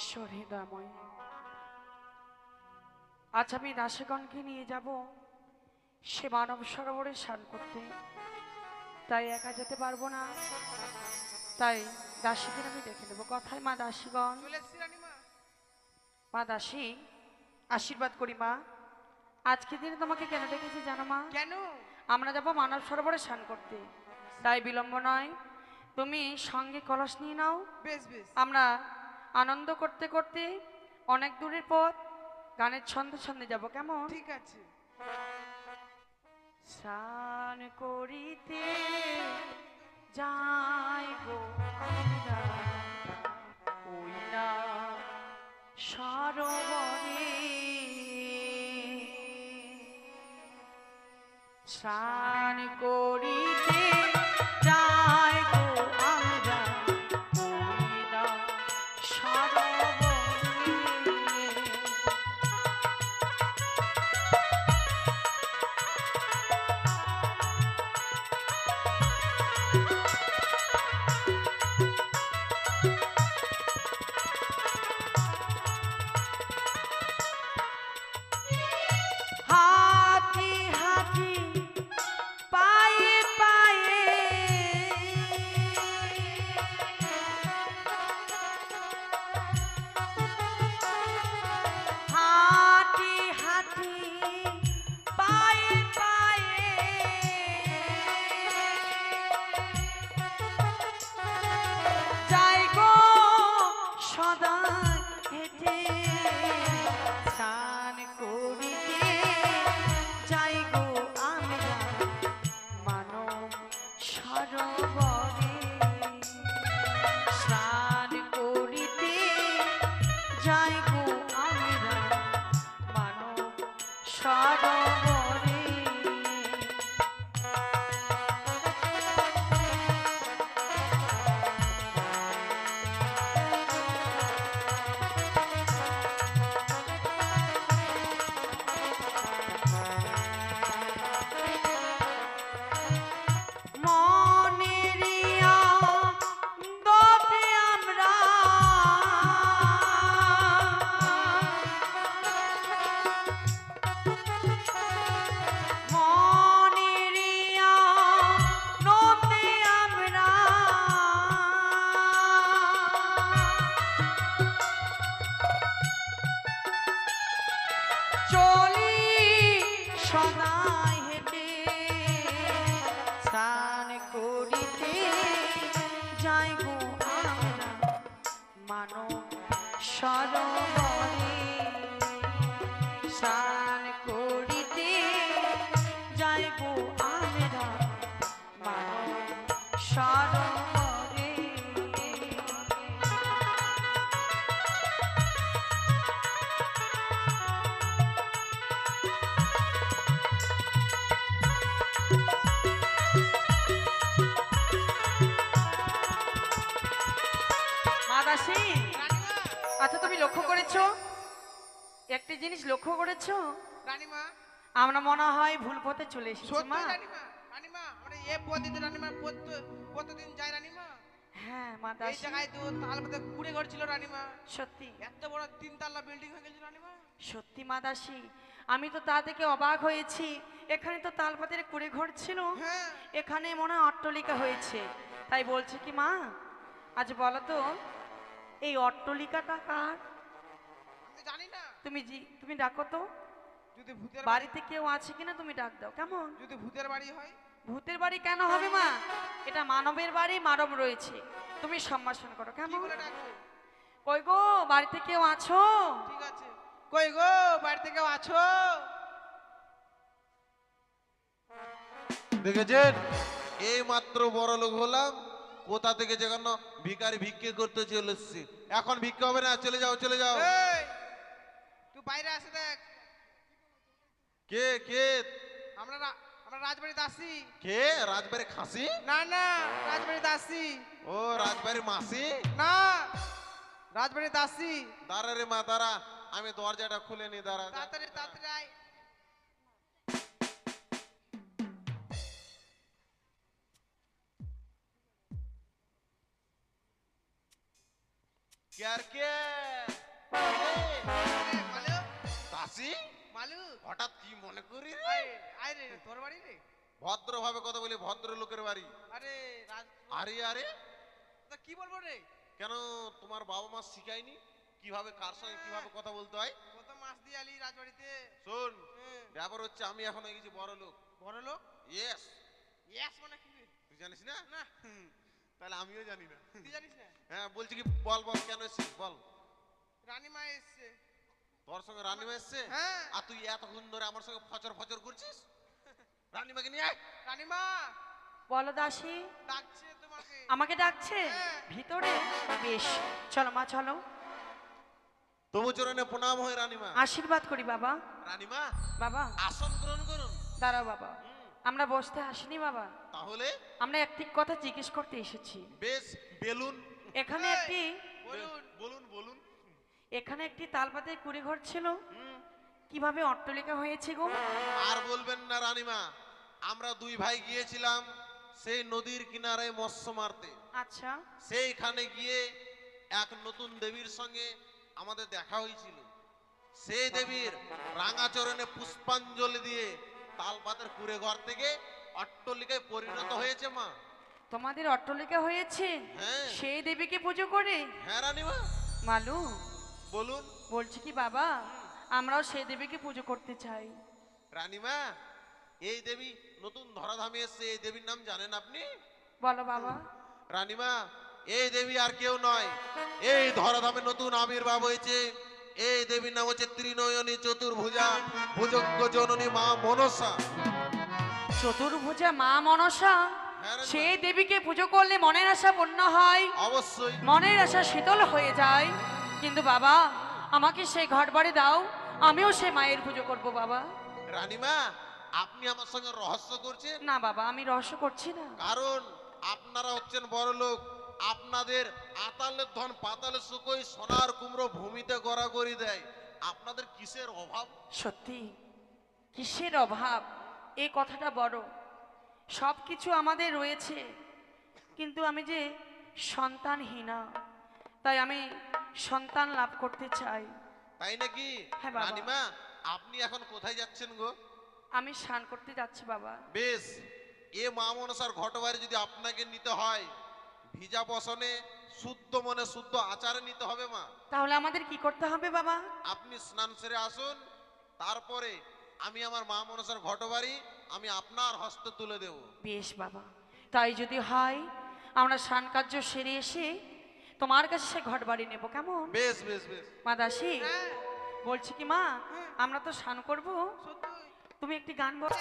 ঈশ্বর হৃদয়ময় আজ আমি দাসগণকে নিয়ে যাব সে মানব সরোবরে স্নান করতে। তাই একা যেতে পারব না। তাই দাসীদের আমি দেখে নেব। কথায় মা দাসীগণ মা দাসী আশীর্বাদ করি মা। আজকে দিনে তোমাকে কেন দেখেছি জানো মা? কেন? আমরা যাব মানব সরোবরে স্নান করতে। তাই বিলম্ব নয়। তুমি সঙ্গে কলস নিয়ে নাও। বেশ বেশ। আমরা আনন্দ করতে করতে অনেক দূরের পথ গানের ছন্দে ছন্দে যাব কেমন? ঠিক আছে। স্নান করিতে যাই গো আমরা। ওই না সরোবরে। স্নান করিতে যাই আমরা। মানব সরোবরে আচ্ছা তুমি লক্ষ্য করেছ? একটি জিনিস লক্ষ্য করেছ? রানীমা। আমরা মনে হয় ভুল পথে চলে এসেছি মা। রানীমা রানীমা আমরা এ পদ্ধতি রানীমা প্রতিদিন যাই রানীমা? হ্যাঁ এই জায়গায় তো তাল মধ্যে কুড়ে ঘর ছিল রানীমা। সত্যি। এত বড় তিনতলা বিল্ডিং হয়ে গেছিল রানীমা। সত্যি মাদাসী আমি তো তা দেখে অবাক হয়েছি। এখানে তো তালপাতের কুড়ে ঘর ছিল। হ্যাঁ। এখানে মনে হয় অট্টলিকা হয়েছে। তাই বলছে কি মা আজ বলো তো এই অট্টলিকাটা কার? আমি জানি না। তুমি জি তুমি ডাকো তো। যদি ভূতের বাড়িতে কেউ আছে কিনা তুমি ডাক দাও। কেমন? যদি ভূতের বাড়ি হয়? ভূতের বাড়ি কেন হবে মা? এটা মানবের বাড়ি মানব রয়েছে। তুমি সম্ভাষণ করো কেমন? কই গো বাড়িতে কেউ আছো? ঠিক আছে। কই গো বাড়িতে কেউ আছো? দেখেছেন? এই মাত্র বড় লোক হলাম কোথা থেকে যেখানে ভিখারি ভিক্ষে করতে চলে এসছি এখন ভিক্ষে হবে না চলে যাও চলে যাও। এই তুই বাইরে আসে দেখ। কে কে? আমরা আমরা রাজবাড়িতে আসি কে? রাজবাড়ি খাসি? না না রাজবাড়িতে আসি ও রাজবাড়ি মাসি? না রাজবাড়িতে আসি দাঁড়া রে মা দাঁড়া। আমি দরজাটা খুলে নি দাঁড়া। তাড়াতাড়ি তাড়াতাড়ি কে আর কে? দাসী? মালু হঠাৎ কি মনে করি রে? আয় আয় তোর বাড়ি রে। ভদ্রভাবে কথা বলি ভদ্র লোকের বাড়ি। আরে আরে আরে। তা কি বলব রে? কেন তোমার বাবা মা শিখায়নি? কীভাবে কার সঙ্গে কীভাবে কথা বলতে হয়? কত মাস দিয়ে আলি রাজবাড়িতে। শোন হ্যাঁ, ব্যাপার হচ্ছে আমি এখন হয়ে গেছি বড় লোক। বড় লোক? ইয়েস ইয়াস মানে কি? তুই জানিস না? না। তাহলে আমিও জানি না। তুই জানিস না? হ্যাঁ বলছি কি বল বল কেন এসছিস? বল। রানীমা এসছে। তোর সঙ্গে রানিমা এসছে? হ্যাঁ। আর তুই এতক্ষণ ধরে আমার সঙ্গে ফচর ফচর করছিস? রানিমাকে নিয়ে আয়। রানীমা বলো দাসী। ডাকছে তোমাকে। আমাকে ডাকছে? হ্যাঁ। ভিতরে? বেশ চলো মা চলো। তবু চরণে প্রণাম হয় রানিমা আশীর্বাদ করি বাবা। রানিমা বাবা। আসন গ্রহণ করুন। দাঁড়াও বাবা। আমরা বসতে আসিনি বাবা। তাহলে? আমরা একটি কথা জিজ্ঞেস করতে এসেছি। বেশ বেলুন। এখানে একটি বলুন। বলুন বলুন। এখানে একটি তালপাতের কুড়ি ঘর ছিল কীভাবে অট্টলিকা হয়েছে গো? আর বলবেন না রানিমা আমরা দুই ভাই গিয়েছিলাম সেই নদীর কিনারে মৎস্য মারতে। আচ্ছা। সেইখানে গিয়ে এক নতুন দেবীর সঙ্গে আমাদের দেখা হয়েছিল। সেই দেবীর রাঙাচরণে পুষ্পাঞ্জলি দিয়ে তালপাতের কুড়ে ঘর থেকে অট্টলিকায় পরিণত হয়েছে মা। তোমাদের অট্টলিকা হয়েছে? হ্যাঁ। সেই দেবীকে পুজো করে? হ্যাঁ রানিমা। মালু বলুন। বলছি কি বাবা? আমরাও সেই দেবীকে পুজো করতে চাই। রানীমা এই দেবী নতুন ধরাধামে এসছে এই দেবীর নাম জানেন আপনি? বলো বাবা। রানীমা এই দেবী আর কেউ নয়। এই ধরাধামে নতুন আবির্ভাব হয়েছে। এই দেবীর নাম হচ্ছে ত্রিনয়নী চতুর্ভুজা ভুজঙ্গ জননী মা মনসা। চতুর্ভুজা মা মনসা? হ্যাঁ। সেই দেবীকে পুজো করলে মনের আশা পূর্ণ হয়। অবশ্যই। মনের আশা শীতল হয়ে যায়। কিন্তু বাবা আমাকে সেই ঘর বাড়ি দাও আমিও সেই মায়ের পুজো করব বাবা। রানিমা আপনি আমার সঙ্গে রহস্য করছেন? না বাবা আমি রহস্য করছি না। কারণ আপনারা হচ্ছেন বড় লোক আপনাদের আতালের ধন পাতালে শুকোই সোনার কুমড়ো ভূমিতে গড়া গড়াগড়ি দেয়। আপনাদের কিসের অভাব? সত্যি কিসের অভাব? এই কথাটা বড়। সব কিছু আমাদের রয়েছে কিন্তু আমি যে সন্তানহীনা তাই আমি সন্তান লাভ করতে চাই। তাই নাকি? হ্যাঁ, বাবা। রানিমা আপনি এখন কোথায় যাচ্ছেন গো? আমি স্নান করতে যাচ্ছি বাবা। বেশ এ মা মনসার ঘটবারে যদি আপনাকে নিতে হয় ভিজা বসনে শুদ্ধ মনে শুদ্ধ আচারে নিতে হবে মা। তাহলে আমাদের কি করতে হবে বাবা? আপনি স্নান সেরে আসুন তারপরে আমি আমার মা মনসার ঘটবাড়ি আমি আপনার হস্তে তুলে দেব। বেশ বাবা। তাই যদি হয় আমরা স্নান কার্য সেরে এসে তোমার কাছে সে ঘর বাড়ি নেব কেমন? বেশ বেশ বেশ। মা দাসী হ্যাঁ। বলছি কি মা আমরা তো স্নান করব। তুমি একটি গান বল।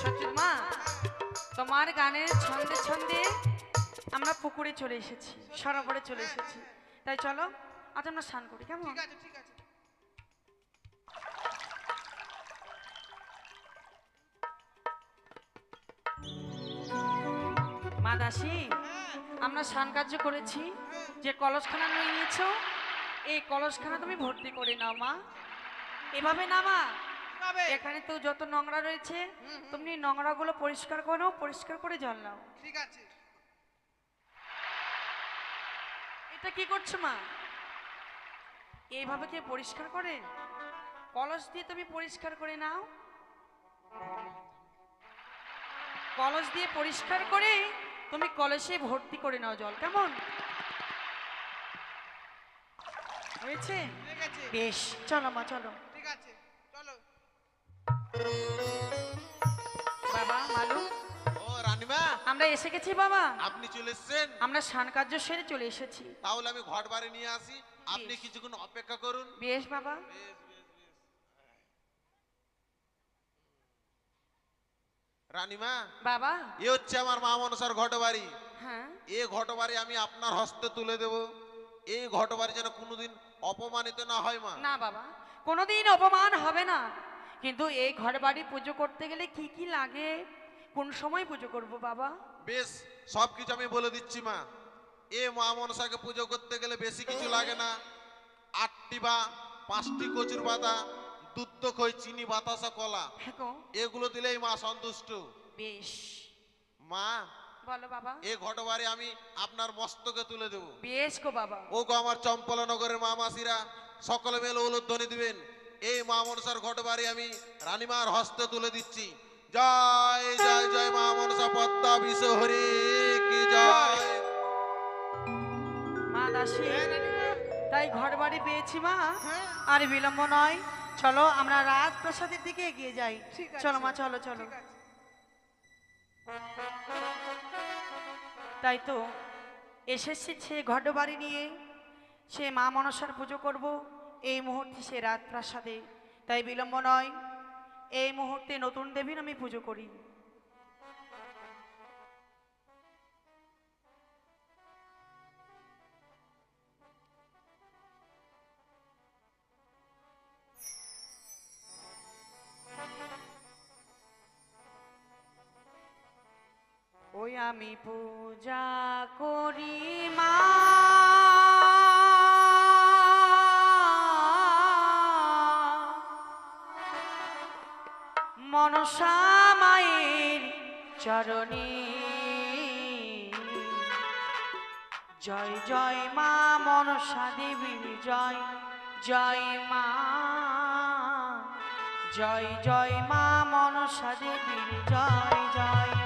সত্যি মা তোমার গানের ছন্দে ছন্দে আমরা পুকুরে চলে এসেছি সরোবরে চলে এসেছি। তাই চলো আজ আমরা স্নান করি কেমন? ঠিক আছে ঠিক আছে। মা দাসী হ্যাঁ আমরা স্নান কার্য করেছি। যে কলসখানা নিয়ে নিয়েছো এই কলসখানা তুমি ভর্তি করে নাও মা। এভাবে না মা? এখানে তো যত নোংরা রয়েছে। তুমি নোংরাগুলো পরিষ্কার করো পরিষ্কার করে জল নাও। ঠিক আছে। এটা কি করছ মা? এইভাবে কি পরিষ্কার করে? কলস দিয়ে তুমি পরিষ্কার করে নাও। কলস দিয়ে পরিষ্কার করে তুমি কলসে ভর্তি করে নাও জল কেমন? হয়েছে? বেশ চলো মা চলো। ঠিক আছে চলো। বাবা মালু? ও রানিমা। আমরা এসে গেছি বাবা। আপনি চলে এসেছেন? আমরা স্নান কার্য সেরে চলে এসেছি। তাহলে আমি ঘট বাড়ি নিয়ে আসি। আপনি কিছুক্ষণ অপেক্ষা করুন। বেশ বাবা। বেশ বেশ বেশ রানিমা বাবা। এ হচ্ছে আমার মা মনসার ঘট বাড়ি হ্যাঁ। এই ঘটবাড়ি আমি আপনার হস্তে তুলে দেব। এই ঘটবাড়ি যেন কোনোদিন অপমানিত না হয় মা। না বাবা কোনোদিন অপমান হবে না। কিন্তু এই ঘর বাড়ি পুজো করতে গেলে কি কি লাগে? কোন সময় পুজো করব বাবা? বেশ সব কিছু আমি বলে দিচ্ছি মা। এ মা মনসাকে পুজো করতে গেলে বেশি কিছু লাগে না। আটটি বা পাঁচটি কচুর পাতা দুধ খই চিনি বাতাসা কলা। হ্যাঁ এগুলো দিলেই মা সন্তুষ্ট। বেশ। মা বলো বাবা। এ আমি আপনার মস্তকে তুলে দেব। বেশ গো বাবা। ও গো আমার চম্পলনগরের মা মাসিরা সকলে মেলে উলুধ্বনি দিবেন। এই মা মনসার আমি রানীমার হস্তে তুলে দিচ্ছি। জয় জয় জয় মা মনসা পদ্মা বিশ্বহরি কি জয়। মা দাসী হ্যাঁ, তাই ঘর বাড়ি পেয়েছি মা। হ্যাঁ। আর বিলম্ব নয় চলো আমরা রাত প্রসাদের দিকে এগিয়ে যাই। চলো মা চলো চলো। তাই তো এসেছি সে ঘটবাড়ি নিয়ে। সে মা মনসার পুজো করব। এই মুহূর্তে সে রাত প্রাসাদে তাই বিলম্ব নয় এই মুহূর্তে নতুন দেবীর আমি পুজো করি। ওই আমি পূজা করি মা। মনসা জয় জয় মা মনসা দেবীর জয় জয় মা। জয় জয় মা মনসা দেবীর জয় জয়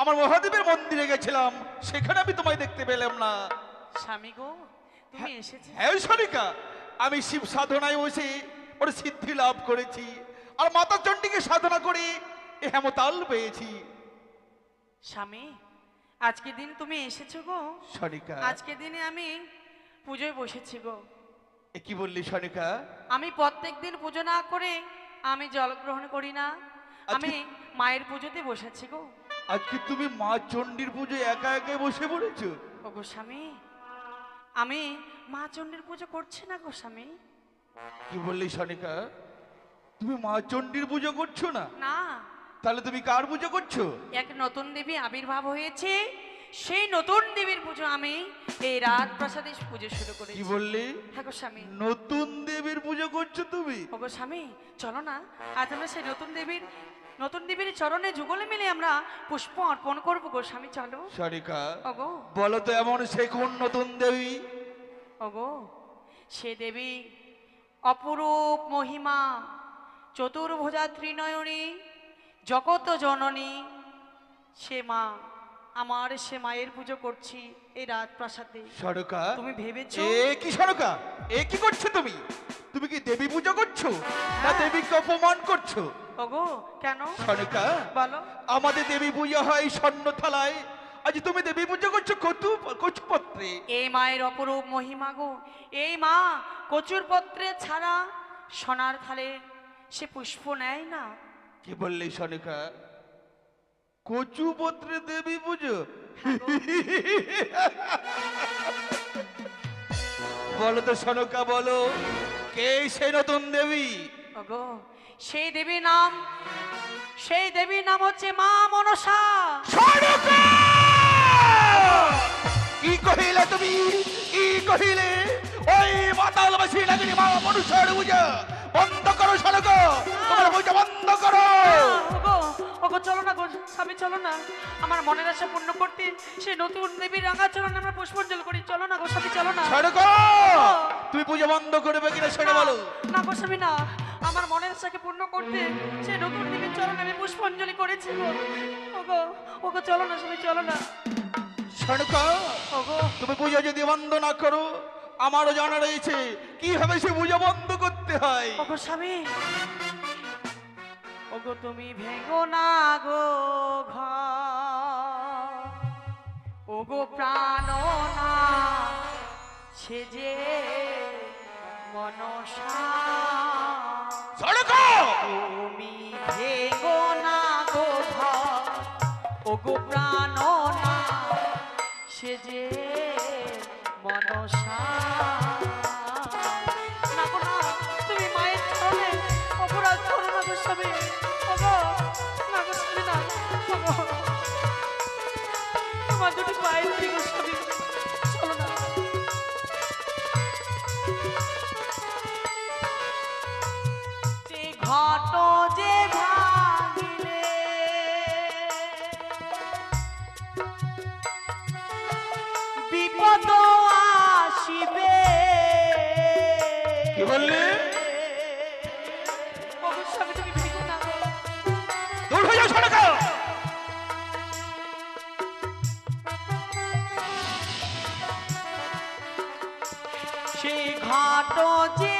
আমার মহাদেবের মন্দিরে গেছিলাম সেখানে আমি তোমায় দেখতে পেলাম না। স্বামী গো তুমি এসেছি। হ্যাঁ সরিকা আমি শিব সাধনায় বসে ওর সিদ্ধি লাভ করেছি আর মাতা চণ্ডীকে সাধনা করে এ হেমতাল পেয়েছি। স্বামী আজকে দিন তুমি এসেছ গো। সনিকা আজকে দিনে আমি পুজোয় বসেছি গো। এ কি বললি সনিকা আমি প্রত্যেক দিন পুজো না করে আমি জল গ্রহণ করি না। আমি মায়ের পুজোতে বসেছি গো। আজকে তুমি মা চণ্ডীর পুজো একা একাই বসে পড়েছো? ও গোস্বামী আমি মা চণ্ডীর পুজো করছি না গোস্বামী। কি বললি সনিকা? তুমি মা চণ্ডীর পুজো করছ না? না। তাহলে তুমি কার পুজো করছ? এক নতুন দেবী আবির্ভাব হয়েছে সেই নতুন দেবীর পুজো আমি এই রাত প্রসাদে পুজো শুরু কি করেছি বললি? হ্যাঁ গোস্বামী। নতুন দেবীর পুজো করছ তুমি? ও গোস্বামী চলো না আজ আমরা সেই নতুন দেবীর নতুন দেবীর চরণে যুগলে মিলে আমরা পুষ্প অর্পণ করব গোস্বামী চলো। সনিকা ওগো। বলো তো এমন সে কোন নতুন দেবী? ওগো সে দেবী অপরূপ মহিমা চতুর্ভুজা ত্রিনয়নী জগত জননী। সে মা আমার সে মায়ের পুজো করছি এই রাত প্রাসাদে সরকা তুমি ভেবেছো? এ কি সরকা? এ কি করছ তুমি? তুমি কি দেবী পুজো করছ? না হ্যাঁ। দেবীকে অপমান করছ? ওগো কেন? সরকা বলো। আমাদের দেবী পূজা হয় স্বর্ণ থালায়। আজ তুমি দেবী পুজো করছ কচু কচু পত্রে এই মায়ের অপরূপ মহিমা গো। এই মা কচুর পত্রে ছাড়া সোনার থালে সে পুষ্প নেয় না। কি বললি সনিকা? কচু পত্রে দেবী পুজো? বলো তো সনকা বলো কে সেই নতুন দেবী? ওগো সেই দেবীর নাম সেই দেবীর নাম হচ্ছে মা মনসা। কি কহিলে তুমি? কি কহিলে? ওই মাতাল বাসী লাগনি মা মনুষ্যের পূজা বন্ধ করো সনকা তোমার পূজা বন্ধ করো। ওগো চলো না গো স্বামী চলো না। আমার মনের আশা পূর্ণ করতে সেই নতুন দেবীর রাঙা চরণে আমরা পুষ্পাঞ্জল করি। চলো না গো স্বামী চলো না। সনকা তুমি পূজা বন্ধ করবে কিনা সেটা বলো। না গো স্বামী না। আমার মনের আশাকে পূর্ণ করতে সে নতুন দেবীর চরণে আমি পুষ্পাঞ্জলি করেছি গো। ওগো ওগো চলো না স্বামী চলো না। ওগো। তুমি পূজা যদি বন্ধ না করো আমারও জানা রয়েছে কীভাবে সে পূজা বন্ধ করতে হয়। ওগো স্বামী ওগো তুমি ভেঙো না গো ঘর। ওগো প্রাণ না সে যে মনসা সনকা তুমি ভেঙো না গো ঘর, ওগো প্রাণ না সে যে মনসা। গো গো গো দুটি পায়ে ধরি গো স্বামী। কি বললে? অবশ্যই আমি তুমি ভেঙো না গো। দূর হয়ে যাও সনকা সে ঘাট যে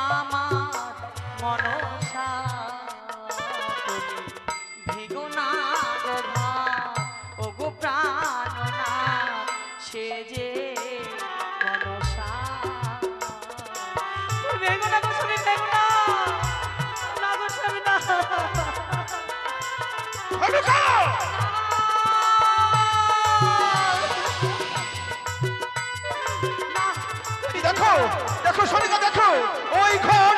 আমার মনসা। তুমি সে যে মনসা। ভেগো না দেখো দেখো স্বামী ওই ঘর